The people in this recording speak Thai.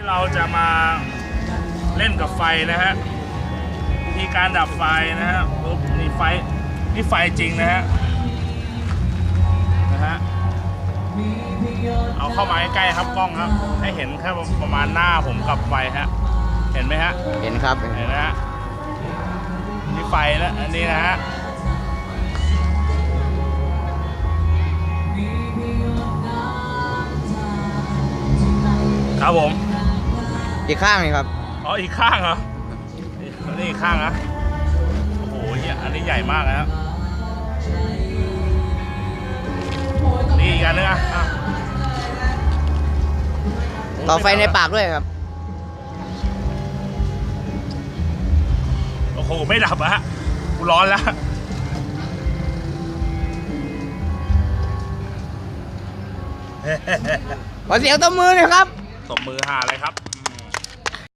ที่เราจะมาเล่นกับไฟนะฮะวิธีการดับไฟนะฮะปุ๊บนี่ไฟนี่ไฟจริงนะฮะนะฮะเอาเข้ามาใกล้ๆครับกล้องครับ ให้เห็นแค่ประมาณหน้าผมกับไฟฮะเห็นไหมฮะเห็นครับเห็นนะฮะนี่ไฟแล้วอันนี้นะฮะครับผม อีกข้างหนึงครับ อ๋อ อีกข้างเหรอ นี่นี่อีกข้างนะโอ้โหเหี้ยอันนี้ใหญ่มากนะครับนี่อีกอันนึงอะอะต่อไฟในปากด้วยครับ โอ้โห ไม่ดับอะฮะกูร้อนแล้ว ขอเสียงตบมือหน่อยครับ ตบมือหาเลยครับ